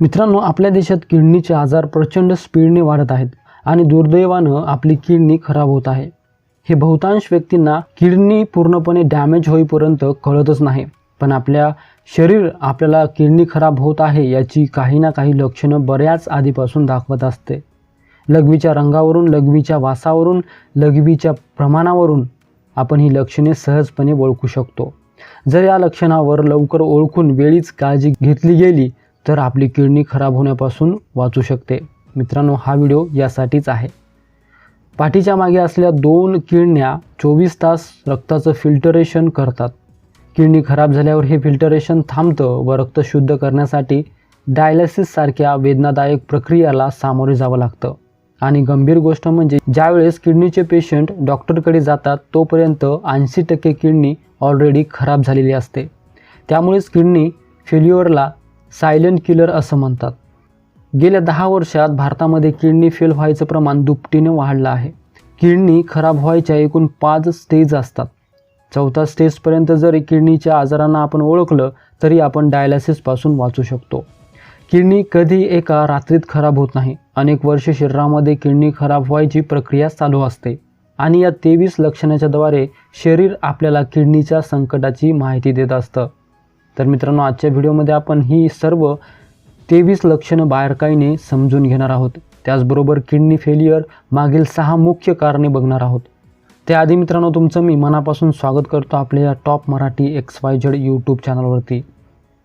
मित्रांनो आपल्या देशात किडनीचे आजार प्रचंड स्पीडने वाढत आहेत आणि दुर्दैवानं आपली किडनी खराब होत आहे. हे बहुतांश व्यक्तींना किडनी पूर्णपणे डॅमेज होईपर्यंत कळतच नाही. पण आपल्या शरीर आपल्याला किडनी खराब होत आहे याची काही ना काही लक्षणं बऱ्याच आधीपासून दाखवत असते. लघवीच्या रंगावरून लघवीच्या वासावरून लघवीच्या प्रमाणावरून आपण ही लक्षणे सहजपणे ओळखू शकतो. जर या लक्षणावर लवकर ओळखून वेळीच काळजी घेतली गेली तर आपली किडनी खराब होण्यापासून वाचू शकते. मित्रांनो हा व्हिडिओ यासाठीच आहे. पाठीच्या मागे असलेल्या दोन किडण्या चोवीस तास रक्ताचं फिल्टरेशन करतात. किडनी खराब झाल्यावर हे फिल्टरेशन थांबतं व रक्त शुद्ध करण्यासाठी डायलिसिससारख्या वेदनादायक प्रक्रियाला सामोरे जावं लागतं. आणि गंभीर गोष्ट म्हणजे ज्यावेळेस किडनीचे पेशंट डॉक्टरकडे जातात तोपर्यंत ऐंशी टक्के किडनी ऑलरेडी खराब झालेली असते. त्यामुळेच किडनी फेल्युअरला सायलेंट किलर असं म्हणतात. गेल्या दहा वर्षात भारतामध्ये किडनी फेल व्हायचं प्रमाण दुपटीने वाढलं आहे. किडनी खराब व्हायच्या एकूण पाच स्टेज असतात. चौथा स्टेजपर्यंत जरी किडनीच्या आजारांना आपण ओळखलं तरी आपण डायलासिसपासून वाचू शकतो. किडनी कधी एका रात्रीत खराब होत नाही. अनेक वर्ष शरीरामध्ये किडनी खराब व्हायची प्रक्रिया चालू असते. आणि या तेवीस लक्षणाच्याद्वारे शरीर आपल्याला किडनीच्या संकटाची माहिती देत असतं. तर मित्रांनो आजच्या व्हिडिओमध्ये आपण ही सर्व तेवीस लक्षणं बाहेरकाईने समजून घेणार आहोत. त्याचबरोबर किडनी फेलियर मागील सहा मुख्य कारणे बघणार आहोत. त्याआधी मित्रांनो तुमचं मी मनापासून स्वागत करतो आपल्या या top Marathi X Y Z YouTube चॅनलवरती.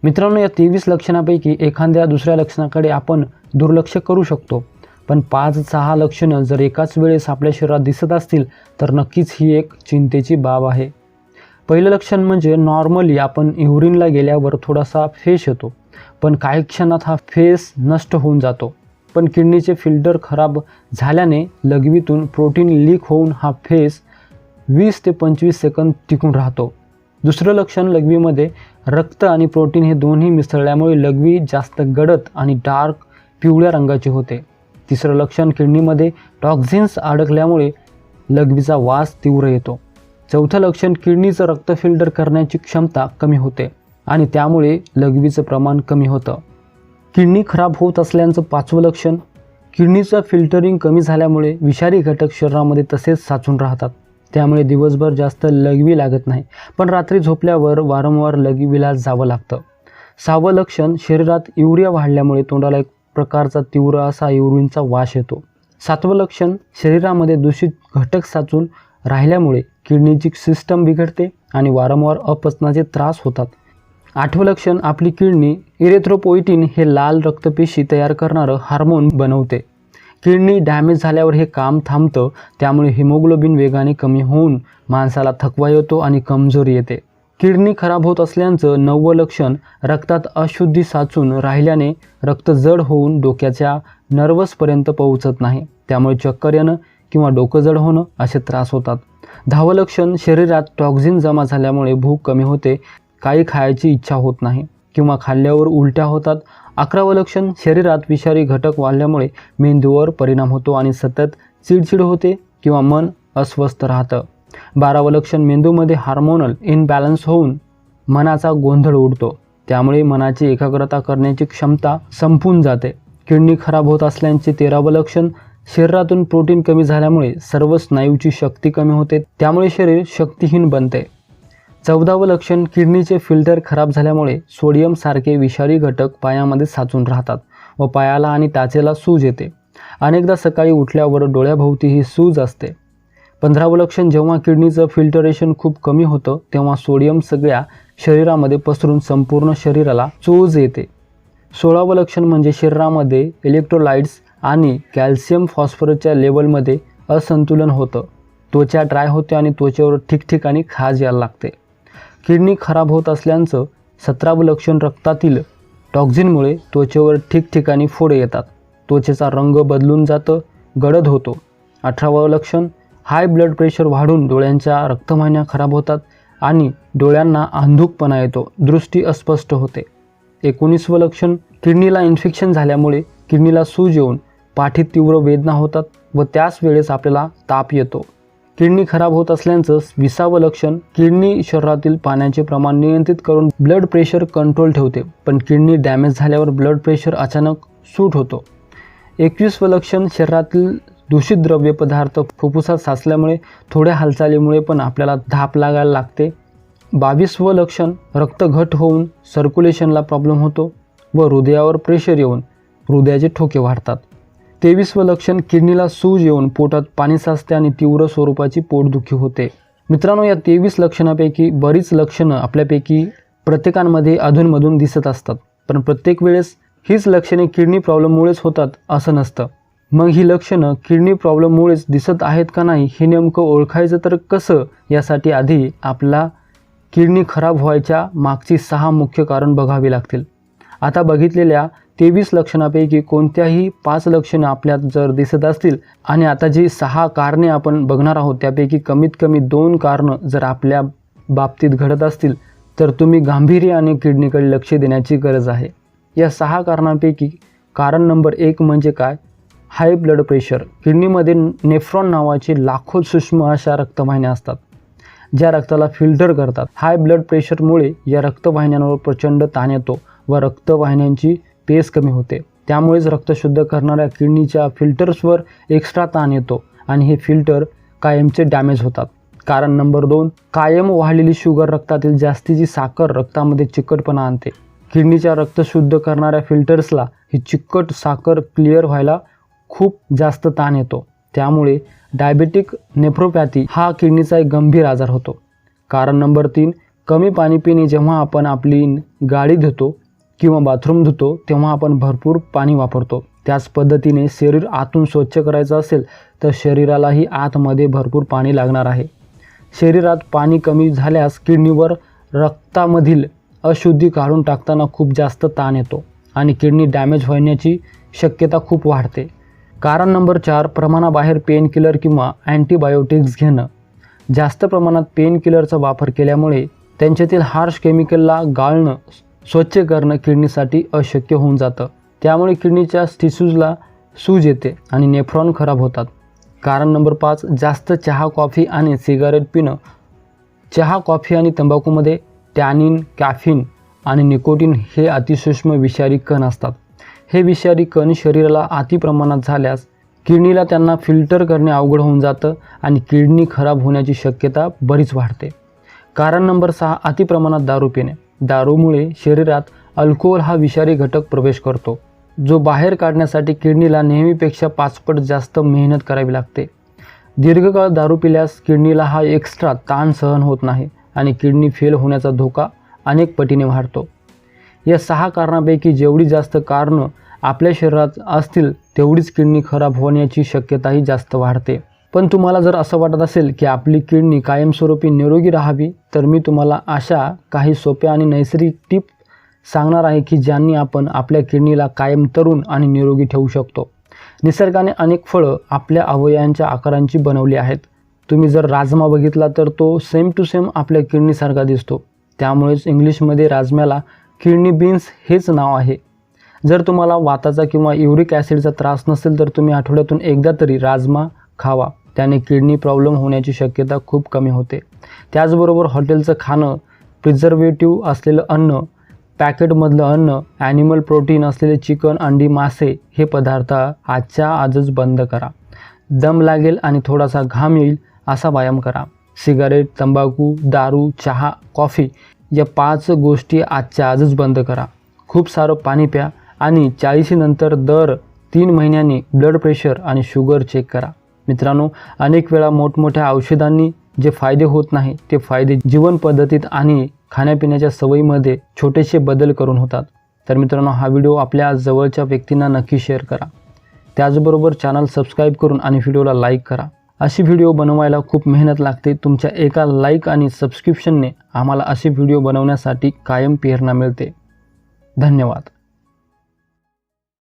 मित्रांनो या तेवीस लक्षणापैकी एखाद्या दुसऱ्या लक्षणाकडे आपण दुर्लक्ष करू शकतो. पण पाच सहा लक्षणं जर एकाच वेळेस आपल्या शरीरात दिसत असतील तर नक्कीच ही एक चिंतेची बाब आहे. पहिलं लक्षण म्हणजे नॉर्मली आपण युरिनला गेल्यावर थोडासा फेस येतो. पण काही क्षणात हा फेस नष्ट होऊन जातो. पण किडनीचे फिल्टर खराब झाल्याने लघवीतून प्रोटीन लीक होऊन हा फेस वीस ते पंचवीस सेकंद टिकून राहतो. दुसरं लक्षण लघवीमध्ये रक्त आणि प्रोटीन हे दोन्ही मिसळल्यामुळे लघवी जास्त गडद आणि डार्क पिवळ्या रंगाची होते. तिसरं लक्षण किडनीमध्ये टॉक्झिन्स अडकल्यामुळे लघवीचा वास तीव्र येतो. चौथं लक्षण किडनीचं रक्त फिल्टर करण्याची क्षमता कमी होते आणि त्यामुळे लघवीचं प्रमाण कमी होतं. किडनी खराब होत असल्याचं पाचवं लक्षण किडनीचं फिल्टरिंग कमी झाल्यामुळे विषारी घटक शरीरामध्ये तसेच साचून राहतात. त्यामुळे दिवसभर जास्त लघवी लागत नाही पण रात्री झोपल्यावर वारंवार लघवीला जावं लागतं. सहावं लक्षण शरीरात युरिया वाढल्यामुळे तोंडाला एक प्रकारचा तीव्र असा युरिनचा वास येतो. सातवं लक्षण शरीरामध्ये दूषित घटक साचून राहिल्यामुळे किडनीची सिस्टम बिघडते आणि वारंवार अपचनाचे त्रास होतात. आठवं लक्षण आपली किडनी इरेथ्रोपोइटिन हे लाल रक्तपेशी तयार करणारं हार्मोन बनवते. किडनी डॅमेज झाल्यावर हे काम थांबतं त्यामुळे हिमोग्लोबिन वेगाने कमी होऊन माणसाला थकवा येतो आणि कमजोरी येते. किडनी खराब होत असल्याचं नववं लक्षण रक्तात अशुद्धी साचून राहिल्याने रक्त जड होऊन डोक्याच्या नर्वसपर्यंत पोहोचत नाही. त्यामुळे चक्कर येणं किंवा डोकं जड होणं असे त्रास होतात. दहावं लक्षण शरीरात टॉक्झिन जमा झाल्यामुळे भूक कमी होते काही खायची इच्छा होत नाही किंवा खाल्ल्यावर उलट्या होतात. अकरावं लक्षण शरीरात विषारी घटक वाढल्यामुळे मेंदूवर परिणाम होतो आणि सतत चिडचिड होते किंवा मन अस्वस्थ राहतं. बारावं लक्षण मेंदूमध्ये हार्मोनल इनबॅलन्स होऊन मनाचा गोंधळ उडतो. त्यामुळे मनाची एकाग्रता करण्याची क्षमता संपून जाते. किडनी खराब होत असल्याचे तेरावं लक्षण शरीरातून प्रोटीन कमी झाल्यामुळे सर्व स्नायूची शक्ती कमी होते. त्यामुळे शरीर शक्तिहीन बनते. चौदावं लक्षण किडनीचे फिल्टर खराब झाल्यामुळे सोडियमसारखे विषारी घटक पायामध्ये साचून राहतात व पायाला आणि टाचेला सूज येते. अनेकदा सकाळी उठल्यावर डोळ्याभोवती ही सूज असते. पंधरावं लक्षण जेव्हा किडनीचं फिल्टरेशन खूप कमी होतं तेव्हा सोडियम सगळ्या शरीरामध्ये पसरून संपूर्ण शरीराला चोज येते. सोळावं लक्षण म्हणजे शरीरामध्ये इलेक्ट्रोलाइट्स आणि कॅल्शियम फॉस्फरसच्या लेवलमध्ये असंतुलन होतं. त्वचा ड्राय होते आणि त्वचेवर ठिकठिकाणी खाज यायला लागते. किडनी खराब होत असल्याचं सतरावं लक्षण रक्तातील टॉक्झिनमुळे त्वचेवर ठिकठिकाणी फोडे येतात. त्वचेचा रंग बदलून जातं गडद होतो. अठरावं लक्षण हाय ब्लड प्रेशर वाढून डोळ्यांच्या रक्तवाहिन्या खराब होतात आणि डोळ्यांना अंधुकपणा येतो दृष्टी अस्पष्ट होते. एकोणीसवं लक्षण किडनीला इन्फेक्शन झाल्यामुळे किडनीला सूज येऊन पाठीत तीव्र वेदना होतात व त्याच वेळेस आपल्याला ताप येतो. किडनी खराब होत असल्याचं विसावं लक्षण किडनी शरीरातील पाण्याचे प्रमाण नियंत्रित करून ब्लड प्रेशर कंट्रोल ठेवते. पण किडनी डॅमेज झाल्यावर ब्लड प्रेशर अचानक सूट होतो. एकवीसवं लक्षण शरीरातील दूषित द्रव्य पदार्थ फुफ्फुसात साचल्यामुळे थोड्या हालचालीमुळे पण आपल्याला धाप लागायला लागते. बावीसवं लक्षण रक्त घट होऊन सर्क्युलेशनला प्रॉब्लेम होतो व हृदयावर प्रेशर येऊन हृदयाचे ठोके वाढतात. तेवीसवं लक्षण किडनीला सूज येऊन पोटात पाणी साचते आणि तीव्र स्वरूपाची पोटदुखी होते. मित्रांनो या तेवीस लक्षणापैकी बरीच लक्षणं आपल्यापैकी प्रत्येकांमध्ये अधूनमधून दिसत असतात. पण प्रत्येक वेळेस हीच लक्षणे किडनी प्रॉब्लेममुळेच होतात असं नसतं. मग ही लक्षणं किडनी प्रॉब्लेममुळेच दिसत आहेत का नाही हे नेमकं ओळखायचं तर कसं? यासाठी आधी आपला किडनी खराब व्हायच्या मागची सहा मुख्य कारण बघावी लागतील. आता बघितलेल्या तेवीस लक्षणापैकी कोणत्याही पाच लक्षणं आपल्यात जर दिसत असतील आणि आता जी सहा कारणे आपण बघणार आहोत त्यापैकी कमीत कमी दोन कारणं जर आपल्या बाबतीत घडत असतील तर तुम्ही गांभीर्याने किडनीकडे लक्ष देण्याची गरज आहे. या सहा कारणांपैकी कारण नंबर एक म्हणजे काय? High blood pressure. किडनीमध्ये नेफ्रॉन नावाचे लाखो सूक्ष्म अशा रक्तवाहिन्या असतात ज्या रक्ताला फिल्टर करतात. हाय ब्लड प्रेशरमुळे या रक्तवाहिन्यांवर प्रचंड ताण येतो व रक्तवाहिन्यांची पेस कमी होते. त्यामुळेच रक्त शुद्ध करणाऱ्या किडनीच्या फिल्टर्सवर एक्स्ट्रा ताण येतो आणि हे फिल्टर कायमचे डॅमेज होतात. कारण नंबर दोन कायम वाढलेली शुगर रक्तातील जास्तीची साखर रक्तामध्ये चिकटपणा आणते. किडनीच्या रक्त शुद्ध करणाऱ्या फिल्टर्सला ही चिकट साखर क्लिअर व्हायला खूप जास्त ताण येतो. त्यामुळे डायबेटिक नेफ्रोपॅथी हा किडनीचा एक गंभीर आजार होतो. कारण नंबर तीन कमी पाणी पिणे जेव्हा आपण आपली गाडी धुतो किंवा बाथरूम धुतो तेव्हा आपण भरपूर पाणी वापरतो. त्याच पद्धतीने शरीर आतून स्वच्छ करायचं असेल तर शरीरालाही आतमध्ये भरपूर पाणी लागणार आहे. शरीरात पाणी कमी झाल्यास किडनीवर रक्तामधील अशुद्धी काढून टाकताना खूप जास्त ताण येतो आणि किडनी डॅमेज होण्याची शक्यता खूप वाढते. कारण नंबर चार प्रमाणाबाहेर पेनकिलर किंवा अँटीबायोटिक्स घेणं. जास्त प्रमाणात पेनकिलरचा वापर केल्यामुळे त्यांच्यातील हार्श केमिकलला गाळणं स्वच्छ करणं किडनीसाठी अशक्य होऊन जातं. त्यामुळे किडनीच्या टिश्यूजला सूज येते आणि नेफ्रॉन खराब होतात. कारण नंबर पाच जास्त चहा कॉफी आणि सिगारेट पिणं. चहा कॉफी आणि तंबाखूमध्ये टॅनिन कॅफिन आणि निकोटीन हे अतिसूक्ष्म विषारी कण असतात. हे विषारी कण शरीराला अतिप्रमाणात झाल्यास किडनीला त्यांना फिल्टर करणे अवघड होऊन जातं आणि किडनी खराब होण्याची शक्यता बरीच वाढते. कारण नंबर सहा अतिप्रमाणात दारू पिणे. दारूमुळे शरीरात अल्कोहोल हा विषारी घटक प्रवेश करतो जो बाहेर काढण्यासाठी किडनीला नेहमीपेक्षा पाचपट जास्त मेहनत करावी लागते. दीर्घकाळ दारू पिल्यास किडनीला हा एक्स्ट्रा ताण सहन होत नाही आणि किडनी फेल होण्याचा धोका अनेक पटीने वाढतो. या सहा कारणापैकी जेवढी जास्त कारणं आपल्या शरीरात असतील तेवढीच किडनी खराब होण्याची शक्यताही जास्त वाढते. पण तुम्हाला जर असं वाटत असेल की आपली किडनी कायमस्वरूपी निरोगी राहावी तर मी तुम्हाला अशा काही सोप्या आणि नैसर्गिक टिप सांगणार आहे की ज्यांनी आपण आपल्या किडनीला कायम तरुण आणि निरोगी ठेवू शकतो. निसर्गाने अनेक फळं आपल्या अवयवांच्या आकारांची बनवली आहेत. तुम्ही जर राजमा बघितला तर तो सेम टू सेम आपल्या किडनीसारखा दिसतो. त्यामुळेच इंग्लिशमध्ये राजम्याला किडनी बीन्स हेच नाव आहे. जर तुम्हाला वाताचा किंवा युरिक ॲसिडचा त्रास नसेल तर तुम्ही आठवड्यातून एकदा तरी राजमा खावा. त्याने किडनी प्रॉब्लेम होण्याची शक्यता खूप कमी होते. त्याचबरोबर हॉटेलचं खाणं प्रिझर्वेटिव्ह असलेलं अन्न पॅकेटमधलं अन्न ॲनिमल प्रोटीन असलेले चिकन अंडी मासे हे पदार्थ आजच्या आजच बंद करा. दम लागेल आणि थोडासा घाम येईल असा व्यायाम करा. सिगारेट तंबाखू दारू चहा कॉफी या पाच गोष्टी आजच्या आजच बंद करा. खूप सारं पाणी प्या आणि चाळीशीनंतर दर तीन महिन्यांनी ब्लड प्रेशर आणि शुगर चेक करा. मित्रांनो अनेक वेळा मोठमोठ्या औषधांनी जे फायदे होत नाही ते फायदे जीवन पद्धतीत आणि खाण्यापिण्याच्या सवयीमध्ये छोटेसे बदल करून होतात. तर मित्रांनो हा व्हिडिओ आपल्या जवळच्या व्यक्तींना नक्की शेअर करा. त्याचबरोबर चॅनल सबस्क्राईब करून आणि व्हिडिओला लाईक करा. अशी व्हिडिओ बनवायला खूप मेहनत लागते. तुमच्या एका लाईक आणि सबस्क्रिप्शनने आम्हाला असे व्हिडिओ बनवण्यासाठी कायम प्रेरणा मिळते. धन्यवाद.